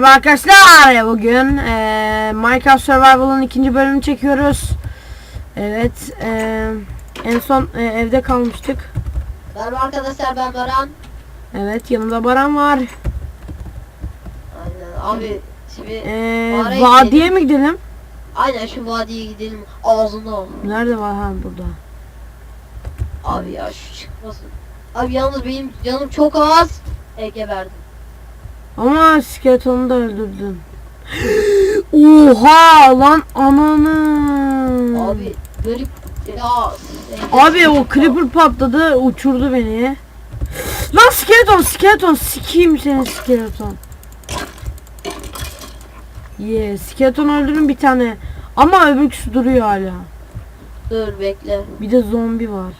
Merhaba arkadaşlar. Bugün eee, Minecraft Survival'ın ikinci bölümünü çekiyoruz. Evet. eee, en son eee, evde kalmıştık. Merhaba arkadaşlar ben Baran. Evet yanımda Baran var. Aynen abi şimdi Mağaraya vadiye gidelim. mi gidelim? aynen şu vadiye gidelim ağzında ol. Nerede var? Ha burada. Abi ya şu çıkmasın. Abi yalnız benim canım çok az. E geberdim. Ama skeletonu da öldürdün. Oha lan ananı. Abi garip ya. Abi o creeper patladı uçurdu beni. Lan skeleton skeleton sikeyim seni skeleton. Yeah skeleton öldürün bir tane. Ama öbürküsü duruyor hala. Dur bekle. Bir de zombi var.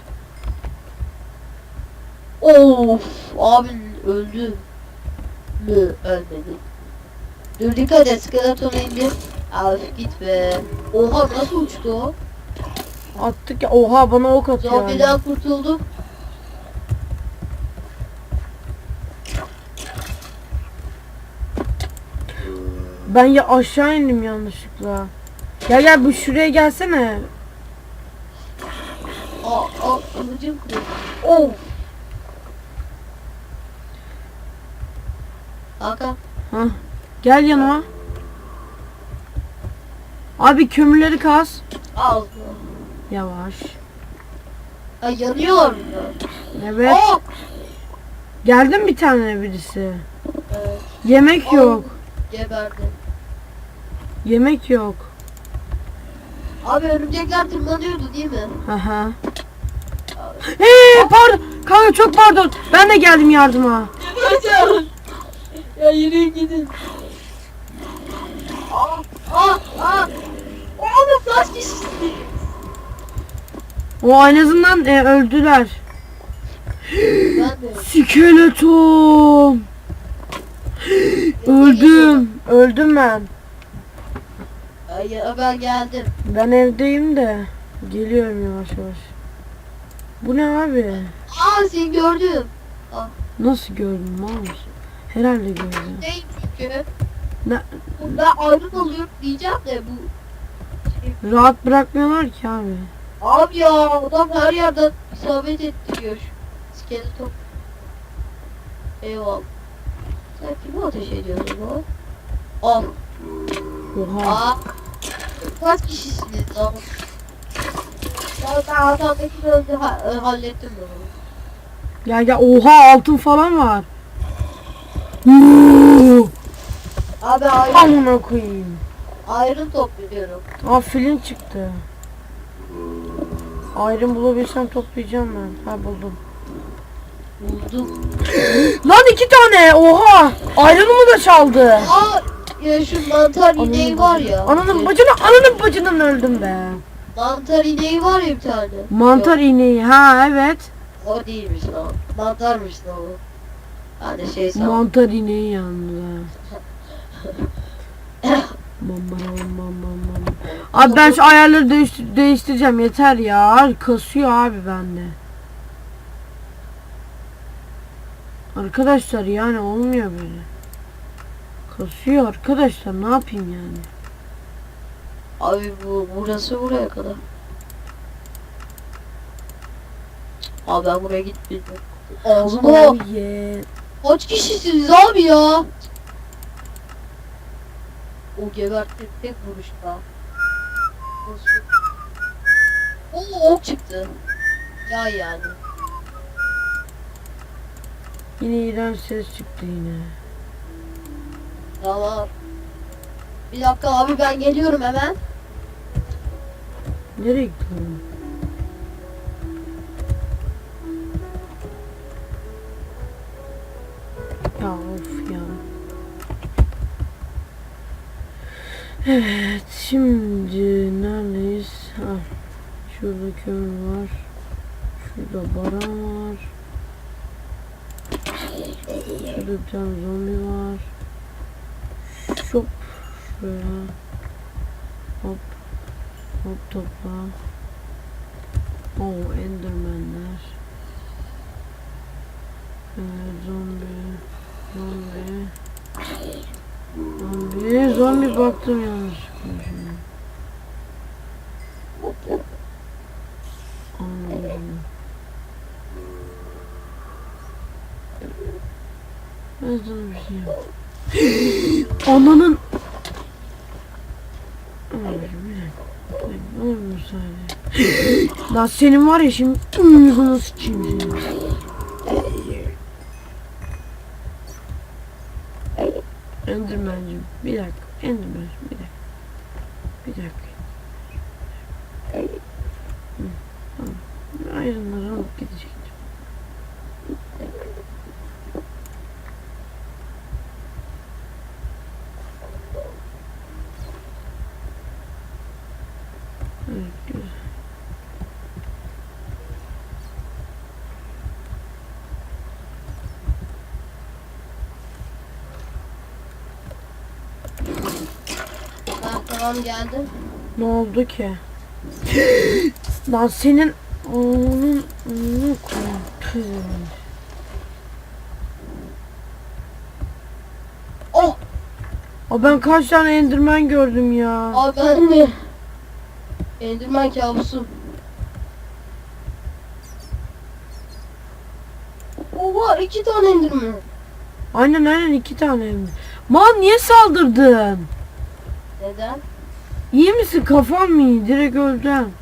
Of abi öldü. Mü ölmedi. Dur dikkat et skeleton indi. Abi git be. Oha nasıl uçtu o? Attık ya. Oha bana ok atıyor. Zombiden kurtulduk. Ben ya aşağı indim yanlışlıkla. Gel gel bu şuraya gelsene. Aa, aa kılıcım kırıldı. Of. Hakan. Gel yanıma. Abi kömürleri kaz. Al. Yavaş. Ay yanıyor. Evet. Aa! Geldi mi bir tane birisi? Evet. Yemek Aa. yok. Geberdi. Yemek yok. Abi örümcekler tırmanıyordu değil mi? Aha. Hey pardon. Kanka çok pardon. Ben de geldim yardıma. Ya yürüyün gidin. Aa, aa, aa. Oğlum kaç kişisiniz? O en azından e, öldüler. Skeleton. Öldüm. Öldüm ben. Ay, ya, ben geldim. Ben evdeyim de. Geliyorum yavaş yavaş. Bu ne abi? Aa seni gördüm. Nasıl gördün mal mısın? Herhalde gördüm. Neyim çünkü. Ne? Ben ayrım alıyorum diyeceğim de bu. Şey, Rahat bırakmıyorlar ki abi. Abi ya adam her yerden isabet ettiriyor. Skeleton. Eyvallah. Sen kimi ateş ediyorsun o? Al. Oha. Aa. Kaç kişisiniz lan? Ya ben adamdakini öldü ha e, hallettim bunu. Gel gel. Oha altın falan var. Abi ayrım, Amına koyayım. ayrım topluyorum. Aa filin çıktı. Ayrım bulabilsem toplayacağım ben. Ha buldum. Buldum. Lan iki tane. Oha. Ayrımımı da çaldı. Aa ya şu mantar ineği var ya. Ananın bacını, ananın bacından öldüm be. Mantar ineği var ya bir tane. Mantar ineği. Ha evet. o değilmiş lan. Mantarmış lan o. De şey sandım. Mantar ineği yalnız ha. Bam bam bam bam bam bam. Abi ben şu ayarları değiş- değiştireceğim yeter ya. Kasıyor abi bende. Arkadaşlar yani olmuyor böyle. Kasıyor arkadaşlar ne yapayım yani. Abi bu burası buraya kadar. Abi ben buraya gitmedim. Ağzıma Oh yeah. Kaç kişisiniz abi ya? O gebertti tek vuruşta. Oo ok çıktı. Ya yani. Yine iğrenç ses çıktı yine. Tamam. Bir dakika abi ben geliyorum hemen. Nereye gidiyorum? Ya of ya. Evet şimdi neredeyiz? Ha, şurada kömür var. Şurada baran var. Şurada bir tane zombi var. Şop şuraya. Hop. Hop topla. Oo endermenler. Ee, zombi. Zombi. Abi zombi baktım. Anladım. Ben sana bir şey. Ananın. Lan senin var ya şimdi Bunu sıçayım seni. Enderman'cim bir dakika. Enderman'cim bir dakika. Bir dakika. Tamam. Ayrınları alıp gidecektim. Evet, güzel. Ha, tamam geldim. Ne oldu ki? Lan senin onun onun. Oh! Aa, ben kaç tane Enderman gördüm ya. Abi ben de. Enderman kabusum. Oha iki tane Enderman. Aynen aynen iki tane Enderman. Man niye saldırdın? Neden? İyi misin? Kafan mı iyi? Direkt öldün.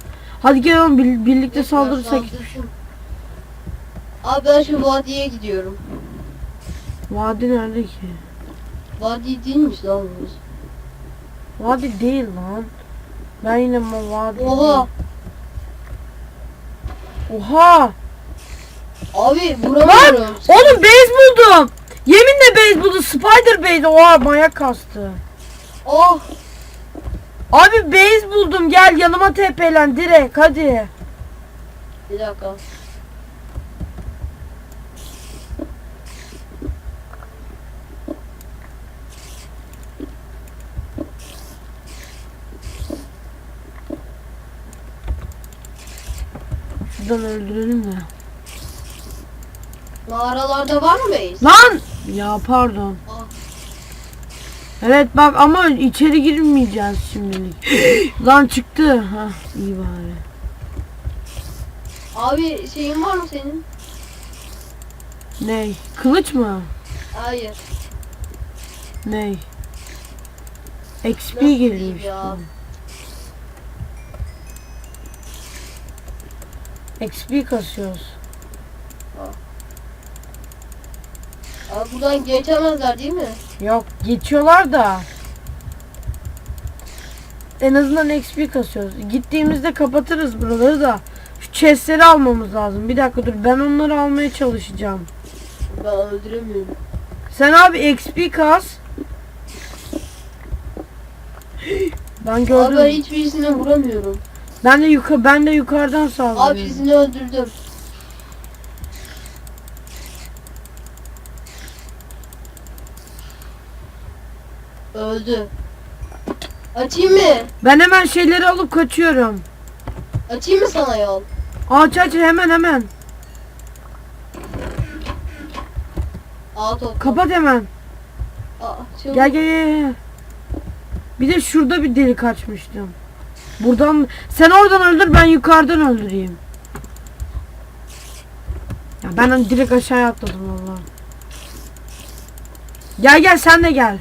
Hadi gel oğlum bir- birlikte saldırırsak. Abi ben şu vadiye gidiyorum. Vadi nerede ki? Vadi değilmiş lan burası. Vadi değil lan. Ben yine ma- vadi Oha! değil. Oha! Abi vuramıyorum. Oğlum base buldum. Yeminle base buldum. Spider base. Oha manyak kastı. Oh! Abi base buldum. Gel yanıma tepelen direkt hadi. Bir dakika. Şuradan öldürelim de. Mağaralarda var mı base? Lan! Ya pardon. Evet bak ama içeri girmeyeceğiz şimdilik. Lan çıktı. Ha iyi bari. Abi şeyin var mı senin? Ney? Kılıç mı? Hayır. Ney? XP Nasıl geliyor işte. ya? XP kasıyoruz. Abi buradan geçemezler değil mi? Yok geçiyorlar da. En azından XP kasıyoruz. Gittiğimizde kapatırız buraları da. Şu chestleri almamız lazım. Bir dakika dur ben onları almaya çalışacağım. Ben öldüremiyorum. Sen abi XP kas. Ben Abi gördüm. hiçbirisine vuramıyorum. Ben de yukarı ben de yukarıdan Abi saldırıyorum. birisini öldürdüm. Öldü. Açayım mı? Ben hemen şeyleri alıp kaçıyorum. Açayım mı sana yol? Aç aç hemen hemen. Al top. Kapat hemen. Aa, çabuk. Gel gel gel. Bir de şurada bir delik açmıştım. Buradan sen oradan öldür ben yukarıdan öldüreyim. Ya ben direkt aşağıya atladım valla. Gel gel sen de gel.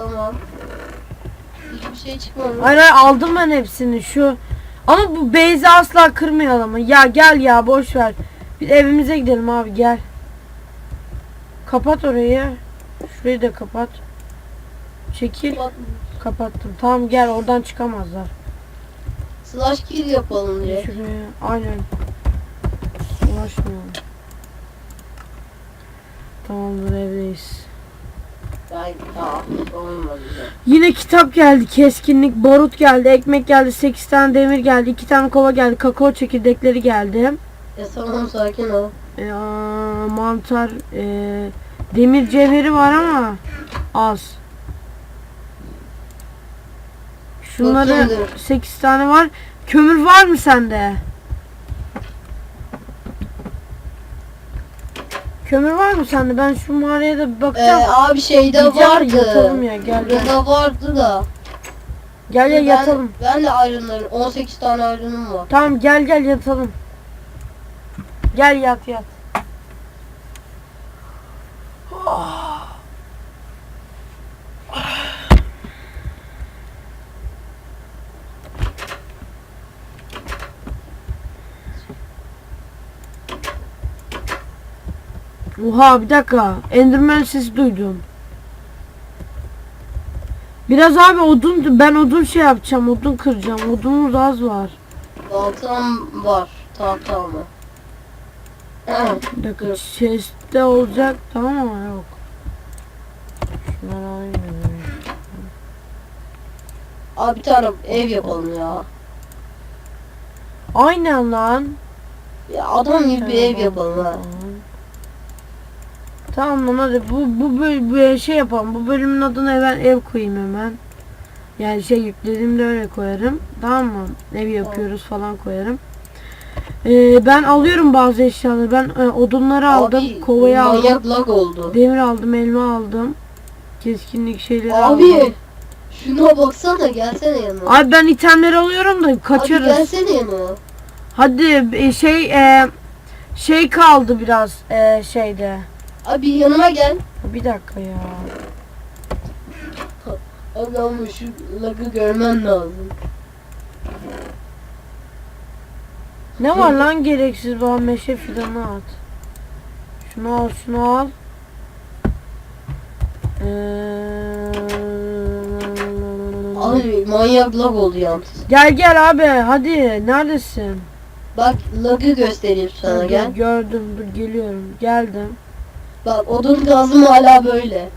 Tamam. Hiçbir şey çıkmadı. Hayır hayır aldım ben hepsini şu. Ama bu Beyzi asla kırmayalım. Ya gel ya boş ver. Biz evimize gidelim abi gel. Kapat orayı. Şurayı da kapat. Çekil. Kapattım. Tamam gel oradan çıkamazlar. Slash kill yapalım diye. Şuraya aynen. Ulaşmayalım. Tamamdır evdeyiz. Ben daha olmadı. Yine kitap geldi. Keskinlik, barut geldi, ekmek geldi, 8 tane demir geldi, 2 tane kova geldi, kakao çekirdekleri geldi. Ya tamam sakin ol. E, aa, mantar, e, demir cevheri var ama az. Şunları Bakayım 8 tane var. Kömür var mı sende? Kömür var mı sende? Ben şu mağaraya da bir Ee, bakacağım. abi şeyde de vardı. Yatalım ya gel gel. Burada vardı da. Gel ya ben, yatalım. Ben de ayrınlarım. 18 tane ayrınım var. Tamam gel gel yatalım. Gel yat yat. Oha bir dakika. Enderman sesi duydum. Biraz abi odun ben odun şey yapacağım. Odun kıracağım. Odunumuz az var. Baltam var. Tahtam var. Bir dakika chest'te olacak tamam ama yok. Şunları alayım. Abi bir tane ev yapalım ya. Aynen lan. Ya adam gibi bir ev yapalım ha. Tamam lan hadi bu bu böyle bir şey yapalım. Bu bölümün adına ben ev koyayım hemen. Yani şey yüklediğimde öyle koyarım. Tamam mı? Ev yapıyoruz falan koyarım. Ee, ben alıyorum bazı eşyaları. Ben e, odunları aldım, Abi, kovayı aldım, lag oldu. demir aldım, elma aldım. Keskinlik şeyleri aldım. Abi şuna baksana gelsene yanıma. Abi ben itemleri alıyorum da Abi kaçarız. gelsene yanıma. Hadi e, şey e, şey kaldı biraz e, şeyde. Abi yanıma gel. Bir dakika ya. Abi ama şu lagı görmen lazım. Ne var lan gereksiz bana meşe fidanı at. Şunu al şunu al. Ee, Abi manyak lag oldu yalnız. Gel gel abi hadi neredesin? Bak lagı göstereyim sana gel. Gördüm dur geliyorum geldim. Bak odun gazım hala böyle.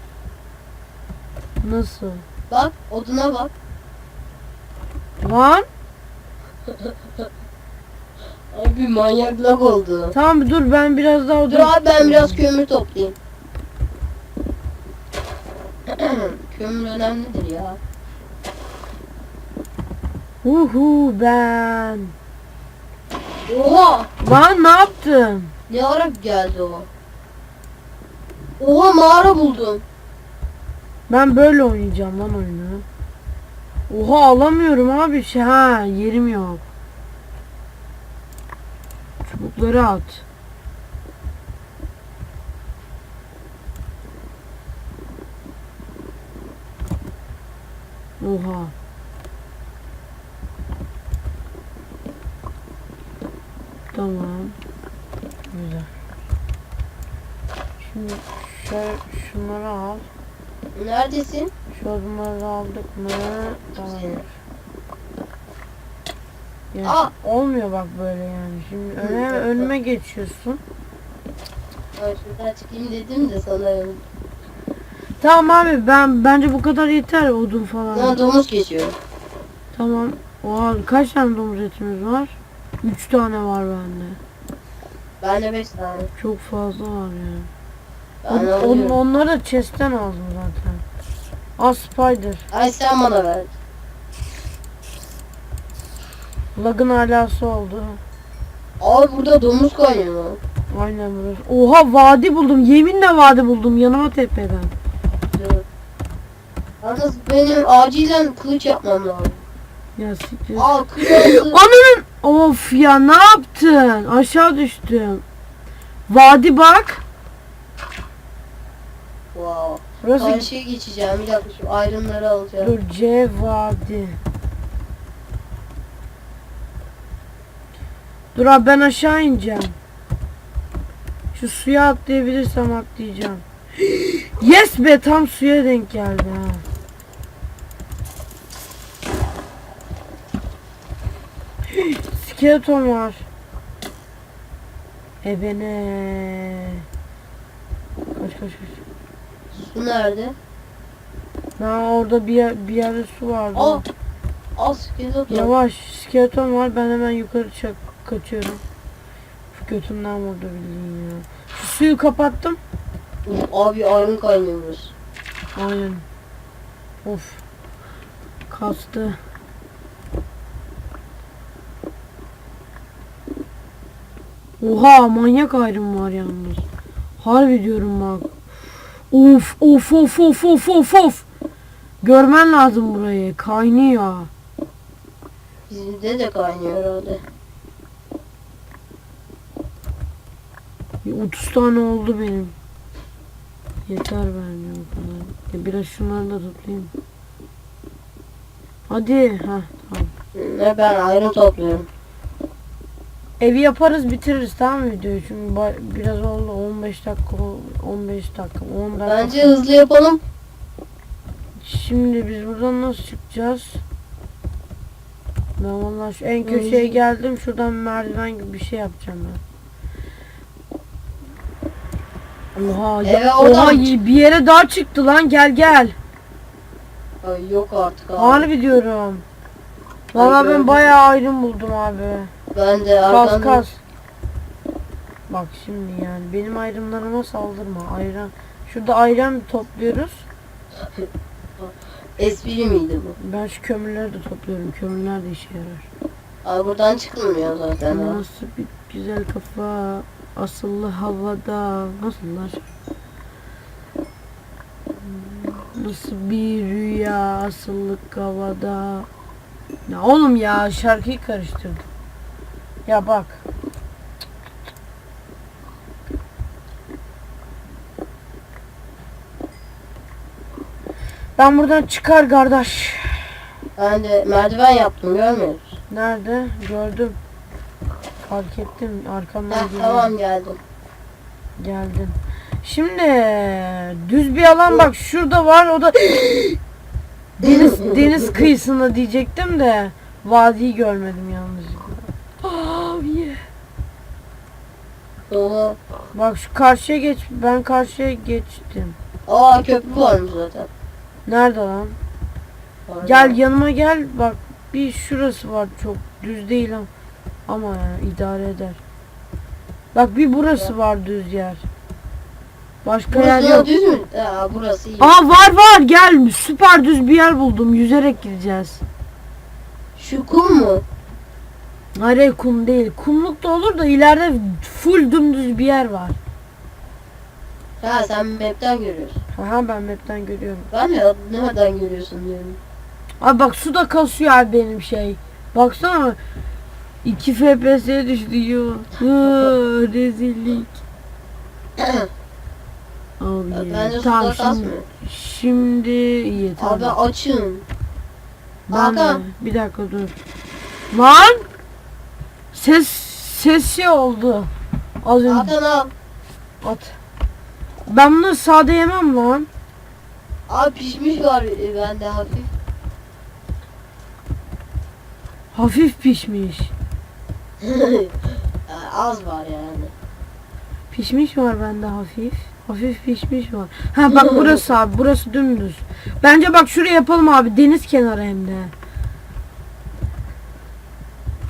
Nasıl? Bak oduna bak. Lan Abi manyak lag oldu. tamam bir dur ben biraz daha Dur abi ben biraz kömür toplayayım. kömür önemlidir ya. Uhu ben. Oha! Lan ne yaptın? Ne ara geldi o? Oha mağara buldum. Ben böyle oynayacağım lan oyunu. Oha alamıyorum abi şey ha yerim yok. Çubukları at. Oha. Tamam. Güzel. Şimdi şöyle şunları al. Neredesin? Şu adımları aldık mı? Tamam. Yani Aa! olmuyor bak böyle yani. Şimdi öne, önüme geçiyorsun. Ben şuradan çıkayım dedim de sana Tamam abi ben bence bu kadar yeter odun falan. Lan domuz geçiyor. Tamam. Oha kaç tane domuz etimiz var? 3 tane var bende. Bende 5 tane. Çok fazla var Ben On, on, alıyorum. onları da chest'ten aldım zaten. Aa spider. Ay sen bana ver. Lagın alası oldu. Abi burada domuz kaynıyor lan. Aynen burası. Oha vadi buldum. Yeminle vadi buldum yanıma tepeden. Yalnız benim acilen kılıç yapmam lazım. Ya siktir. Aa kılıç Ananın of ya ne yaptın? Aşağı düştüm. Vadi bak. Wow. Burası Karşıya geçeceğim. Bir dakika şu ayrımları alacağım. dur C vadi. Dur abi ben aşağı ineceğim. Şu suya atlayabilirsem atlayacağım. Yes be tam suya denk geldi ha. Skeleton var. Ebene. Kaç kaç kaç. Su nerede? Ha orada bir, yer, bir yerde su vardı. Aa! Al skeleton. Yavaş skeleton var ben hemen yukarı çak kaçıyorum. Götümden vurdu bildiğin ya. Şu suyu kapattım. Abi ayrım kaynıyoruz. Aynen. Of. Kastı. Oha manyak ayrım var yalnız. Harbi diyorum bak. Of of of of of of of. Görmen lazım burayı. Kaynıyor. Bizde de kaynıyor herhalde. Bir 30 tane oldu benim. Yeter bence bu kadar. Ya biraz şunları da toplayayım. Hadi. Ha tamam. Ne ben ayrı topluyorum. Evi yaparız bitiririz tamam mı videoyu? Çünkü biraz oldu 15 dakika ol- 15 dakika 10 dakika. Bence hızlı yapalım. Şimdi biz buradan nasıl çıkacağız? Ben vallahi şu en köşeye geldim. Şuradan merdiven gibi bir şey yapacağım ben. Oha, ya, Eve oradan oha bir yere daha çıktı lan gel gel. Ay yok artık abi. Harbi diyorum. Valla ben bayağı ayrım buldum abi. Ben de Kas arkamda kas. Bak şimdi yani benim ayrımlarıma saldırma. Ayran. Şurada ayran topluyoruz. espri miydi bu? Ben şu kömürleri de topluyorum. Kömürler de işe yarar. Abi buradan çıkılmıyor zaten. ha. Nasıl bir güzel kafa asıllı havada nasıllar? Nasıl bir rüya asıllık havada Ya oğlum ya şarkıyı karıştırdım Ya bak Ben buradan çıkar kardeş Ben de merdiven yaptım görmüyor musun? Nerede? Gördüm Fark ettim arkamdan Heh, geliyor. tamam geldim. Geldin. Şimdi düz bir alan bak şurada var o da deniz deniz kıyısında diyecektim de vadiyi görmedim yanlışlıkla. Abi. Oha. Bak şu karşıya geç ben karşıya geçtim. Aa köprü varmış zaten. Nerede lan? Orada. Gel yanıma gel bak bir şurası var çok düz değil ama ama ya, idare eder. Bak bir burası var düz yer. Başka yer Burası yok. düz mü? Aa burası iyi. Aa var var gel süper düz bir yer buldum yüzerek gideceğiz. Şu kum mu? Hayır kum değil kumluk da olur da ileride full dümdüz bir yer var. Ha sen map'ten görüyorsun. Aha ben map'ten görüyorum. Ben de nereden görüyorsun diyorum. Abi bak su da kasıyor abi benim şey. Baksana 2 FPS'ye düştü yo. Rezillik. Abi Bence tamam şimdi, şimdi iyi tamam. Abi açın. Ben de- bir dakika dur. Lan! Ses ses şey oldu. Az önce Hakan al. at. Ben bunu sade yemem lan. Abi pişmiş var e, bende hafif. Hafif pişmiş. Az var yani. Pişmiş var bende hafif. Hafif pişmiş var. Ha bak burası abi. Burası dümdüz. Bence bak şuraya yapalım abi. Deniz kenarı hem de.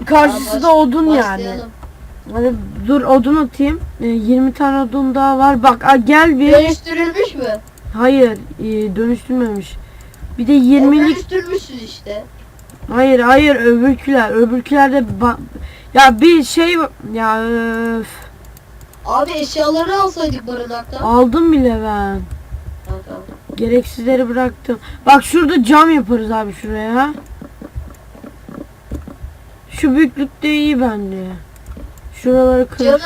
Karşısı da odun yani. Başlayalım. Hadi dur odun atayım. Ee, 20 tane odun daha var. Bak a, gel bir. Dönüştürülmüş mü? Hayır, e, dönüştürmemiş. Bir de E, 20'lik Dönüştürmüşsün işte. Hayır hayır öbürküler. Öbürkülerde ya bir şey ya öf, Abi eşyaları alsaydık barınaktan. aldım bile ben. Gereksizleri bıraktım. Bak şurada cam yaparız abi şuraya. Şu büyüklükte iyi bence. Şuraları kır. Canı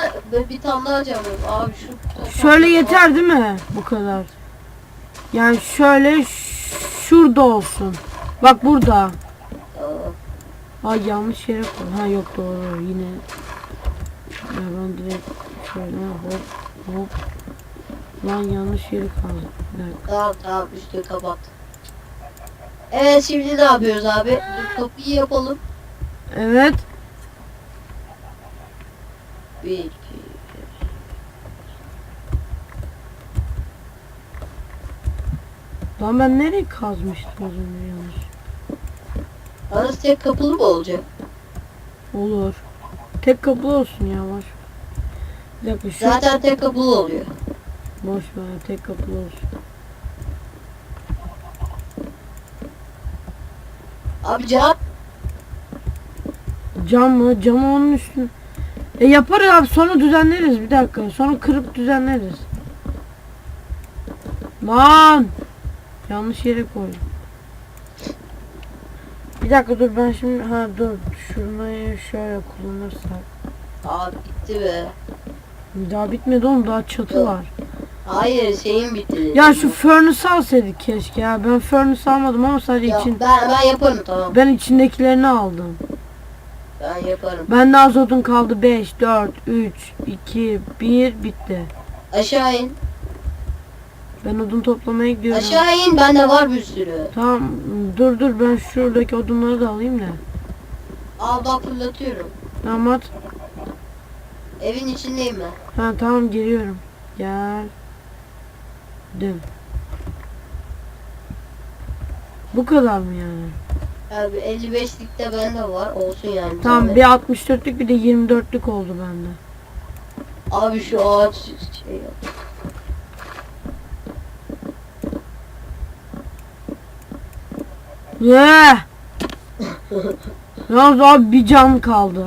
bir tane daha yok. Abi şu. Şöyle yeter değil mi? Bu kadar. Yani şöyle şurada olsun. Bak burada. Ay yanlış yere koy. Ha yok doğru yine. Ya ben direkt şöyle hop hop. Lan yanlış yeri kaldı. Tamam tamam üstü kapat. Evet şimdi ne yapıyoruz abi? Kapıyı yapalım. Evet. Bir, iki. Lan ben nereye kazmıştım az önce yanlış. Arası tek kapılı mı olacak? Olur. Tek kapı olsun ya boş. Bir dakika şu Zaten tek kapılı oluyor. boş ver tek kapı olsun. Abi cam. Cam mı? Cam onun üstüne. E yaparız abi sonra düzenleriz bir dakika. Sonra kırıp düzenleriz. Lan! Yanlış yere koydum. Bir dakika dur ben şimdi ha dur şurayı şöyle kullanırsak. Abi bitti be. Daha bitmedi oğlum daha çatı var. Hayır şeyin bitti. Ya şu furnace alsaydık keşke ya. Ben furnace almadım ama sadece Ya için ben, ben yaparım tamam. ben içindekilerini aldım. Ben yaparım. Bende az odun kaldı 5 4 3 2 1 bitti. Aşağı in. Ben odun toplamaya gidiyorum. Aşağı in bende var bir sürü. Tamam dur dur ben şuradaki odunları da alayım da. Al bak fırlatıyorum. Tamam at. Evin içindeyim ben. Ha tamam geliyorum. Gel. Dön. Bu kadar mı yani? Abi 55'likte bende var. Olsun yani. Tamam bir 64'lük bir de 24'lük oldu bende. Abi şu ağaç şey yap. Yeah. Yalnız abi bir can kaldı.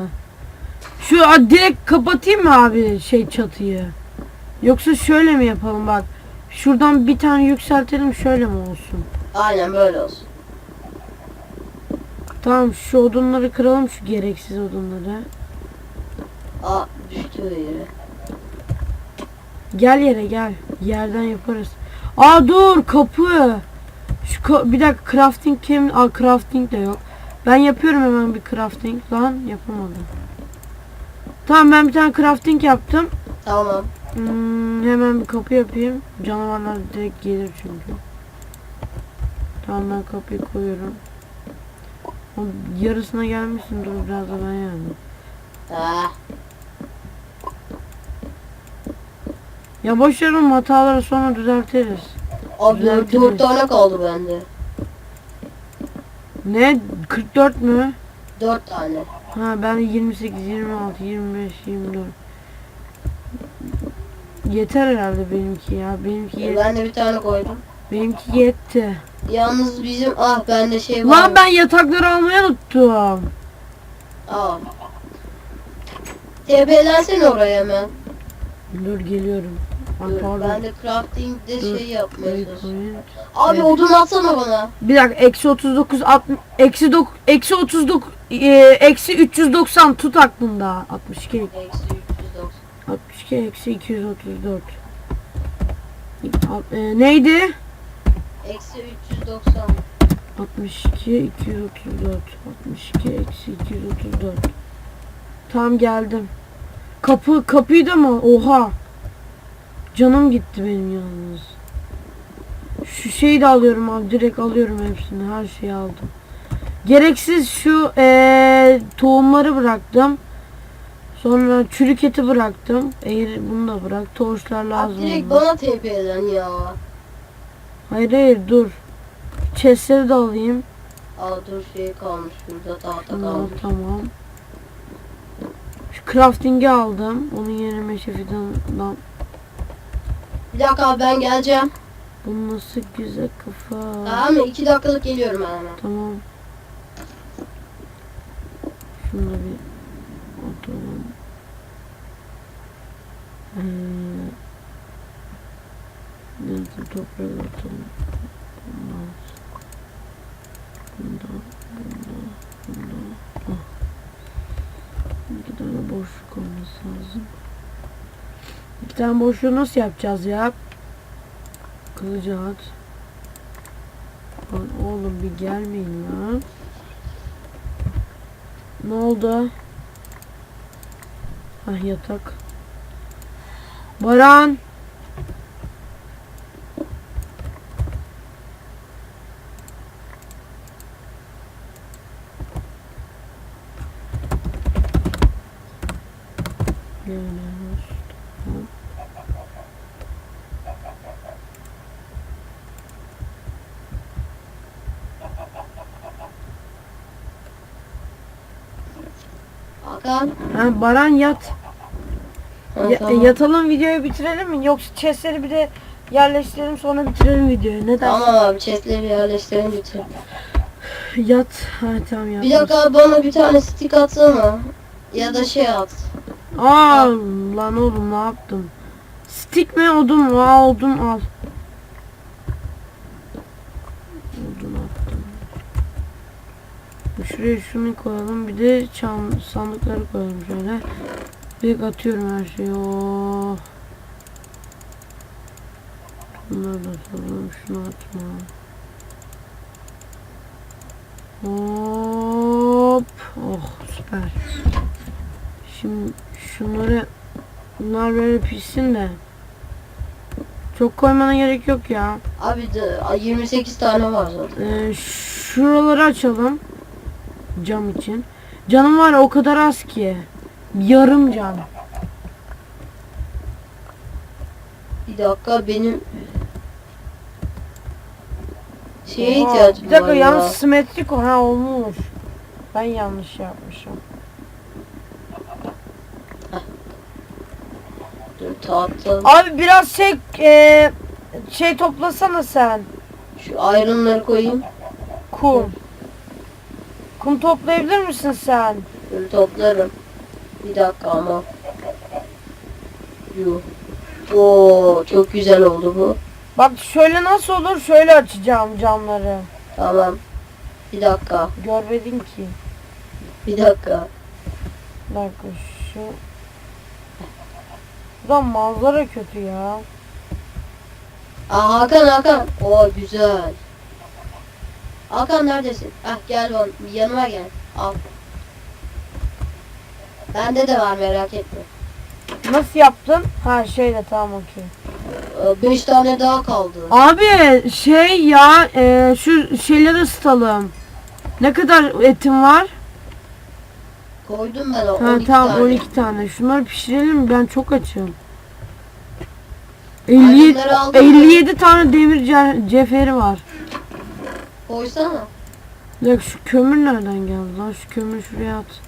Şu a, direkt kapatayım mı abi şey çatıyı? Yoksa şöyle mi yapalım bak. Şuradan bir tane yükseltelim şöyle mi olsun? Aynen böyle olsun. Tamam şu odunları kıralım şu gereksiz odunları. Aa düştü yere. Gel yere gel. Yerden yaparız. Aa dur kapı. Şu ka- bir dakika crafting kim? Aa crafting de yok. Ben yapıyorum hemen bir crafting. Lan yapamadım. Tamam ben bir tane crafting yaptım. Tamam. Hmm, hemen bir kapı yapayım. Canavarlar direkt gelir çünkü. Tamam ben kapıyı koyuyorum. Yarısına gelmişsin dur biraz da ben yani. Ah. Ya boş ver oğlum, hataları sonra düzeltiriz. Abi mi? dört tane kaldı bende. Ne? 44 mü? Dört tane. Ha ben 28, 26, 25, 24. Yeter herhalde benimki ya. Benimki E, yet ben de bir tane koydum. benimki yetti. Yalnız bizim ah bende şey var. Lan ben yatakları almayı unuttum. Aa. TP'lensene oraya hemen. Dur geliyorum. Dur, pardon. ben de crafting'de Dur, şey yapmaya çalışıyorum. Abi Evet. odun atsana bana. Bir dakika eksi 39 60 eksi 9 eksi 39 e, eksi 390 tut aklında 62 Eksi 390. 62 eksi 234 Al- e, neydi? Eksi 390. 62 234 62 eksi 234 Tam geldim. Kapı kapıyı da mı? Oha. Canım gitti benim yalnız. Şu şeyi de alıyorum abi. Direkt alıyorum hepsini. Her şeyi aldım. Gereksiz şu eee, tohumları bıraktım. Sonra çürük eti bıraktım. Eğer bunu da bırak. Torçlar Abi lazım. direkt oldu. bana TP'len ya. Hayır hayır dur. Chestleri de alayım. Aa dur şey kalmış şurada tahta Bunlar kalmış. tamam. Şu crafting'i aldım. Onun yerine meşe fidanından. Bir dakika abi ben geleceğim. Bu nasıl güzel kafa. Tamam mı? İki dakikalık geliyorum ben hemen. Tamam. Şunu da bir atalım. Ee, neyse toprağı da atalım. Bundan. Bundan. Bundan. Bundan. Ah. İki tane boşluk olması lazım. İki tane boşluğu nasıl yapacağız ya? Kılıcı at. Lan oğlum bir gelmeyin lan. Ne oldu? Ah yatak. Baran. Geliyoruz. Tamam. Baran yat. Ya- tamam. yatalım videoyu bitirelim mi? Yoksa chestleri bir de yerleştirelim sonra bitirelim videoyu. Ne dersin? Tamam abi chestleri yerleştirelim bitir. Yat. Ha tamam yat. Bir dakika bana bir tane stick atsana. Ya da şey at. Aa lan oğlum ne yaptım? Stick mi odun? Aa odun al. Şuraya şunu koyalım. Bir de çam sandıkları koyalım şöyle. Bir atıyorum her şeyi. Oh. Bunları da atalım. Şunu atma. Hop. Oh süper. Şimdi şunları bunlar böyle pişsin de. Çok koymana gerek yok ya. Abi de 28 tane var zaten. Ee, şuraları açalım. Cam için. Canım var o kadar az ki. Yarım can. Bir dakika benim şeye Oha, ihtiyacım Bir dakika var yalnız ya. simetrik o ha olmuş. Ben yanlış yapmışım. Dur tahta. Abi biraz şey e, şey toplasana sen. Şu iron'ları koyayım. Kum. Kum toplayabilir misin sen? Dur toplarım. Bir dakika ama. Yuh. Oo çok güzel oldu bu. Bak şöyle nasıl olur? Şöyle açacağım camları. Tamam. Bir dakika. Görmedin ki. Bir dakika. Bir dakika şu. Buradan manzara kötü ya. Aa Hakan Hakan. Oo güzel. Hakan neredesin? Ah gel bana yanıma gel. Al. Bende de var merak etme. Nasıl yaptın? Ha şeyle tamam okey. 5 tane daha kaldı. Abi şey ya e, şu şeyleri ısıtalım. Ne kadar etim var? Koydum ben o Ha 12 tamam tane. 12 tane. Şunları pişirelim ben çok açım. 57, Ayranları aldın mı? 57 tane demir ce- cevheri var. Koysana. Ya şu kömür nereden geldi lan? Şu kömür şuraya at.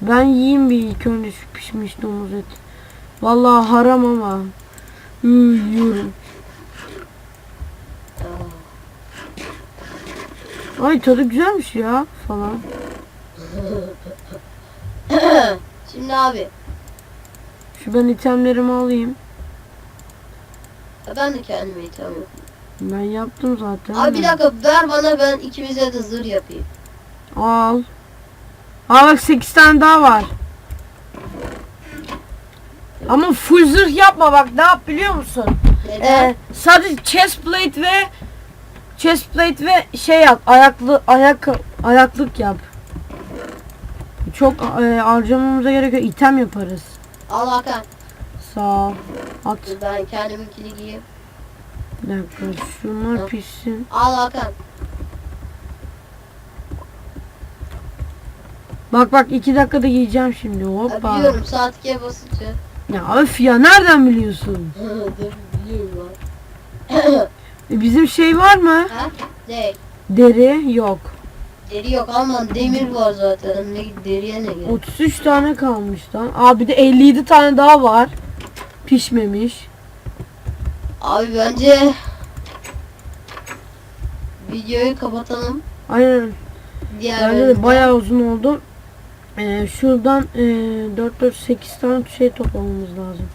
Ben yiyeyim bir ilk önce şu pişmiş domuz eti. Vallahi haram ama. Hmm, yiyorum. Ay tadı güzelmiş ya falan. Şimdi abi. Şu ben itemlerimi alayım. Ben de kendime itham yapayım. Ben yaptım zaten. Abi bir dakika ver bana ben ikimize de zırh yapayım. Al. Aa bak 8 tane daha var. Ama full zırh yapma bak ne yap biliyor musun? Neden? Ee, sadece chest plate ve chest plate ve şey yap ayaklı ayak ayaklık yap. Çok e, harcamamıza gerek yok. item yaparız. Al Hakan. Sağ ol. At. Ben kendiminkini giyeyim. Bir dakika şunlar pişsin. Al Hakan. Bak bak iki dakikada giyeceğim şimdi. Hoppa. biliyorum saat 2'ye basınca. Ya öf ya nereden biliyorsun? Biliyorum lan. E, bizim şey var mı? Ha? Ne? Deri yok. Deri yok ama demir var zaten. Ne deriye ne gerek? 33 tane kalmış lan. Aa bir de 57 tane daha var. Pişmemiş. Abi bence videoyu kapatalım. Aynen. Diğer Bence de bayağı uzun oldu. Ee, şuradan e, 4 4 8 tane şey toplamamız lazım.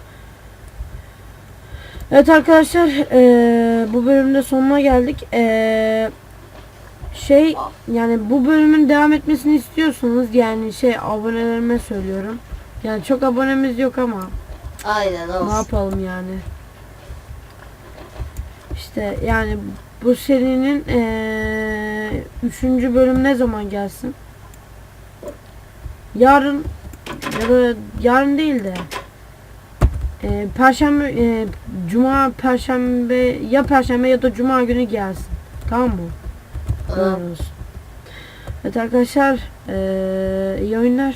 Evet arkadaşlar e, bu bölümde sonuna geldik. E, şey yani bu bölümün devam etmesini istiyorsanız yani şey abonelerime söylüyorum. Yani çok abonemiz yok ama Aynen ne olsun. yapalım yani. İşte yani bu serinin eee üçüncü bölüm ne zaman gelsin? Yarın ya da yarın değil de eee, perşembe eee, cuma perşembe ya perşembe ya da cuma günü gelsin. Tamam mı? Tamam. Evet arkadaşlar eee iyi oyunlar.